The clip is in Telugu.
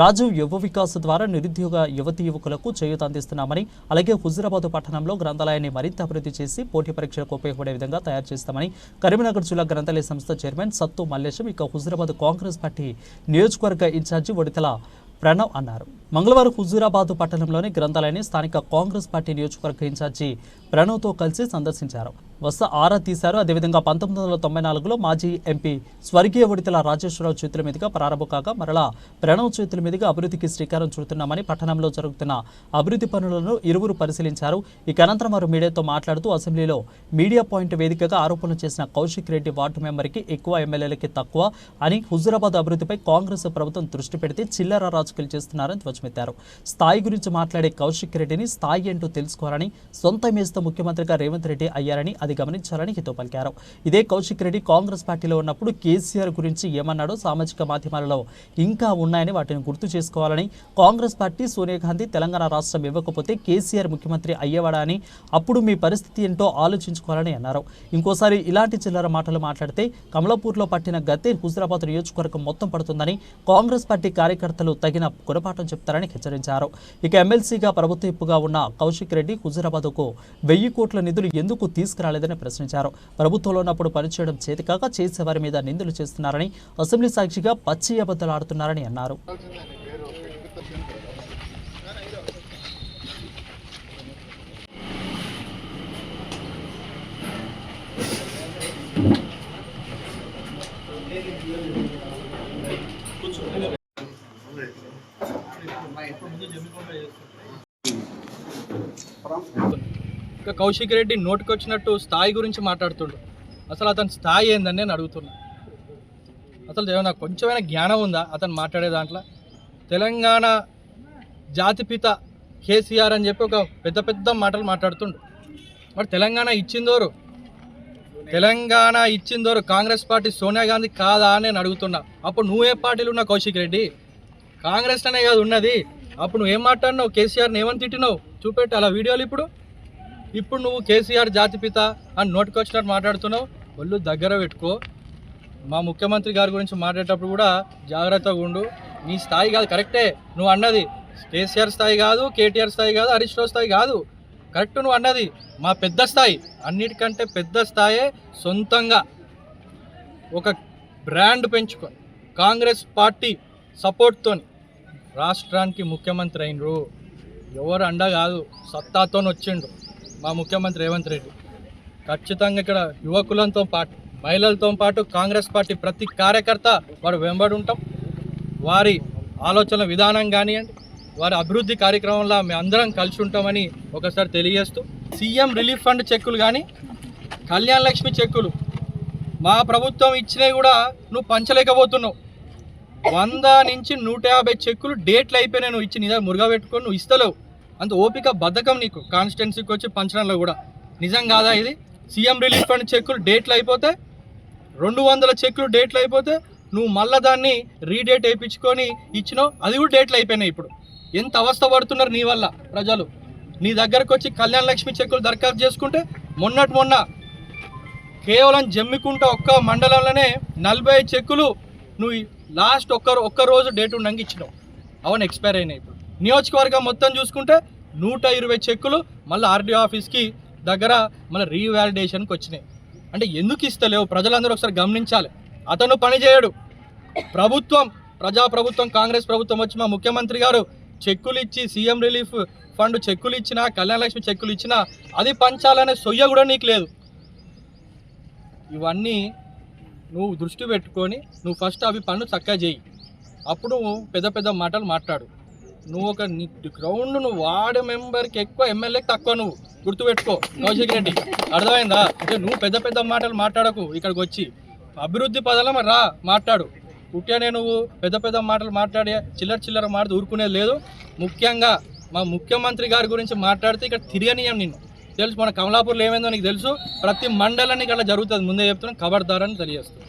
రాజు యువ వికాస్ ద్వారా నిరుద్యోగ యువతి యువకులకు చేయూత అందిస్తున్నామని అలాగే హుజురాబాద్ పట్టణంలో గ్రంథాలయాన్ని మరింత అభివృద్ధి చేసి పోటీ పరీక్షలకు ఉపయోగపడే విధంగా తయారు చేస్తామని కరీంనగర్ జిల్లా గ్రంథాలయ సంస్థ చైర్మన్ సత్తు మల్లేశం ఇక హుజురాబాద్ కాంగ్రెస్ పార్టీ నియోజకవర్గ ఇన్ఛార్జి ఒడితల ప్రణవ్ అన్నారు. మంగళవారం హుజూరాబాద్ పట్టణంలోని గ్రంథాలయాన్ని స్థానిక కాంగ్రెస్ పార్టీ నియోజకవర్గ ఇన్ఛార్జి ప్రణవ్తో కలిసి సందర్శించారు. వస్త ఆరా తీశారు. అదేవిధంగా పంతొమ్మిది వందల తొంభై నాలుగులో మాజీ ఎంపీ స్వర్గీయ ఉడితల రాజేశ్వరరావు చేతుల మీదుగా ప్రారంభం కాగా మరలా ప్రణవ్ చేతుల మీదుగా అభివృద్ధికి శ్రీకారం చుడుతున్నామని పట్టణంలో జరుగుతున్న అభివృద్ధి పనులను ఇరువురు పరిశీలించారు. ఇక అనంతరం వారు మీడియాతో మాట్లాడుతూ అసెంబ్లీలో మీడియా పాయింట్ వేదికగా ఆరోపణలు చేసిన కౌశిక్ రెడ్డి వార్డు మెంబర్కి ఎక్కువ ఎమ్మెల్యేలకి తక్కువ అని హుజూరాబాద్ అభివృద్ధిపై కాంగ్రెస్ ప్రభుత్వం దృష్టి పెడితే చిల్లర రాజకీయాలు చేస్తున్నారని ధ్వజమెత్తారు స్థాయి గురించి మాట్లాడే కౌశిక్ రెడ్డిని స్థాయి ఏంటో తెలుసుకోవాలని సొంత ఇమేజ్తో ముఖ్యమంత్రిగా రేవంత్ రెడ్డి అయ్యారని అది గమనించాలని హితో పలికారు. ఇదే కౌశిక్ రెడ్డి కాంగ్రెస్ పార్టీలో ఉన్నప్పుడు కేసీఆర్ గురించి ఏమన్నాడో సామాజిక మాధ్యమాలలో ఇంకా ఉన్నాయని వాటిని గుర్తు చేసుకోవాలని కాంగ్రెస్ పార్టీ సోనియా గాంధీ తెలంగాణ రాష్ట్రం ఇవ్వకపోతే కేసీఆర్ ముఖ్యమంత్రి అయ్యేవాడా అని అప్పుడు మీ పరిస్థితి ఏంటో ఆలోచించుకోవాలని అన్నారు. ఇంకోసారి ఇలాంటి చిల్లర మాటలు మాట్లాడితే కమలాపూర్లో పట్టిన గతే హుజరాబాద్ నియోజకవర్గం మొత్తం పడుతుందని కాంగ్రెస్ పార్టీ కార్యకర్తలు తగిన గుణపాఠం చేస్తారని హెచ్చరించారు. ఇక ఎమ్మెల్సీగా ప్రభుత్వ ఇప్పుగా ఉన్న కౌశిక్ రెడ్డి హుజరాబాద్కు వెయ్యి కోట్ల నిధులు ఎందుకు తీసుకురాలేదని ప్రశ్నించారు. ప్రభుత్వంలో ఉన్నప్పుడు పనిచేయడం చేతికాక చేసేవారి మీద నిందలు చేస్తున్నారని అసెంబ్లీ సాక్షిగా పచ్చి అబద్ధాలు ఆడుతున్నారని అన్నారు. ఇక కౌశిక్ రెడ్డి నోటికొచ్చినట్టు స్థాయి గురించి మాట్లాడుతుండు. అసలు అతని స్థాయి ఏందని నేను అడుగుతున్నా. అసలు ఏమైనా కొంచెమైనా జ్ఞానం ఉందా అతను మాట్లాడే దాంట్లో? తెలంగాణ జాతిపిత కేసీఆర్ అని చెప్పి ఒక పెద్ద పెద్ద మాటలు మాట్లాడుతుండు. మరి తెలంగాణ ఇచ్చిందోరు? తెలంగాణ ఇచ్చిందోరు కాంగ్రెస్ పార్టీ సోనియా గాంధీ కాదా అని నేను అడుగుతున్నా. అప్పుడు నువ్వే పార్టీలు ఉన్నావు కౌశిక్ రెడ్డి? కాంగ్రెస్ అనే కాదు ఉన్నది. అప్పుడు నువ్వేం మాట్లాడినావు? కేసీఆర్ని ఏమని తిట్టినావు? చూపెట్టు అలా వీడియోలు ఇప్పుడు. ఇప్పుడు నువ్వు కేసీఆర్ జాతిపిత అని నోటికొచ్చినట్టు మాట్లాడుతున్నావు ఒళ్ళు దగ్గర పెట్టుకో. మా ముఖ్యమంత్రి గారి గురించి మాట్లాడేటప్పుడు కూడా జాగ్రత్తగా ఉండు. నీ స్థాయి కాదు కరెక్టే. నువ్వు అన్నది కేసీఆర్ స్థాయి కాదు కేటీఆర్ స్థాయి కాదు హరీష్ రావు స్థాయి కాదు. కరెక్ట్ నువ్వు అన్నది. మా పెద్ద స్థాయి అన్నిటికంటే పెద్ద స్థాయే సొంతంగా. ఒక బ్రాండ్ పెంచుకొని కాంగ్రెస్ పార్టీ సపోర్ట్తో రాష్ట్రానికి ముఖ్యమంత్రి అయినరు. ఎవరు అండ కాదు సత్తాతో వచ్చిండు మా ముఖ్యమంత్రి రేవంత్ రెడ్డి. ఖచ్చితంగా ఇక్కడ యువకులతో పాటు మహిళలతో పాటు కాంగ్రెస్ పార్టీ ప్రతి కార్యకర్త వారు వెంబడి ఉంటాం. వారి ఆలోచన విధానం కానివ్వండి వారి అభివృద్ధి కార్యక్రమంలో మేము అందరం కలిసి ఉంటామని ఒకసారి తెలియజేస్తూ సీఎం రిలీఫ్ ఫండ్ చెక్కులు కానీ కళ్యాణ్ లక్ష్మి చెక్కులు మా ప్రభుత్వం ఇచ్చినవి కూడా నువ్వు పంచలేకపోతున్నావు. వంద నుంచి నూట యాభై చెక్కులు డేట్లు అయిపోయినాయి నువ్వు ఇచ్చి నీ మురుగా పెట్టుకొని నువ్వు ఇస్తలేవు. అంత ఓపిక బద్ధకం నీకు. కాన్స్టిట్యున్సీకి వచ్చి పంచడంలో కూడా. నిజం కాదా ఇది? సీఎం రిలీఫ్ ఫండ్ చెక్కులు డేట్లు అయిపోతే రెండు వందల చెక్కులు డేట్లు అయిపోతే నువ్వు మళ్ళా దాన్ని రీడేట్ వేయించుకొని ఇచ్చినావు అది కూడా డేట్లు అయిపోయినాయి ఇప్పుడు. ఎంత అవస్థ పడుతున్నారు నీ వల్ల ప్రజలు? నీ దగ్గరకు వచ్చి కళ్యాణ లక్ష్మి చెక్కులు దరఖాస్తు చేసుకుంటే మొన్నటి మొన్న కేవలం జమ్మికుంట ఒక్క మండలంలోనే నలభై చెక్కులు నువ్వు లాస్ట్ ఒక్క ఒక్క రోజు డేట్ ఉండంగా ఇచ్చినావు. అవన్నీ ఎక్స్పైర్ అయినాయి నియోజకవర్గం మొత్తం చూసుకుంటే నూట ఇరవై చెక్కులు మళ్ళీ ఆర్డీఓ ఆఫీస్కి దగ్గర మళ్ళీ రీవాలిడేషన్కి వచ్చినాయి. అంటే ఎందుకు ఇస్తలేవు? ప్రజలందరూ ఒకసారి గమనించాలి. అతను పనిచేయడు ప్రభుత్వం ప్రజాప్రభుత్వం కాంగ్రెస్ ప్రభుత్వం వచ్చి మా ముఖ్యమంత్రి గారు చెక్కులు ఇచ్చి సీఎం రిలీఫ్ ఫండ్ చెక్కులు ఇచ్చినా కళ్యాణలక్ష్మి చెక్కులు ఇచ్చినా అది పంచాలనే సొయ్య కూడా నీకు లేదు. ఇవన్నీ నువ్వు దృష్టి పెట్టుకొని నువ్వు ఫస్ట్ అవి పనులు చక్కగా చేయి. అప్పుడు పెద్ద పెద్ద మాటలు మాట్లాడు. నువ్వు ఒక గ్రౌండ్ నువ్వు వార్డు మెంబర్కి ఎక్కువ ఎమ్మెల్యేకి తక్కువ నువ్వు. గుర్తుపెట్టుకో. కౌశిక్ రెడ్డి అర్థమైందా? అంటే నువ్వు పెద్ద పెద్ద మాటలు మాట్లాడకు ఇక్కడికి వచ్చి అభివృద్ధి పదాల రా మాట్లాడు. పుట్టానే నువ్వు పెద్ద పెద్ద మాటలు మాట్లాడే చిల్లర చిల్లర మాట ఊరుకునేది లేదు. ముఖ్యంగా మా ముఖ్యమంత్రి గారి గురించి మాట్లాడితే ఇక్కడ తిరగనీయం నిన్ను. తెలుసు మన కమలాపూర్లో ఏమైందో నీకు తెలుసు. ప్రతి మండలానికి అలా జరుగుతుంది. ముందే చెప్తున్నాను ఖబర్దారని తెలియజేస్తుంది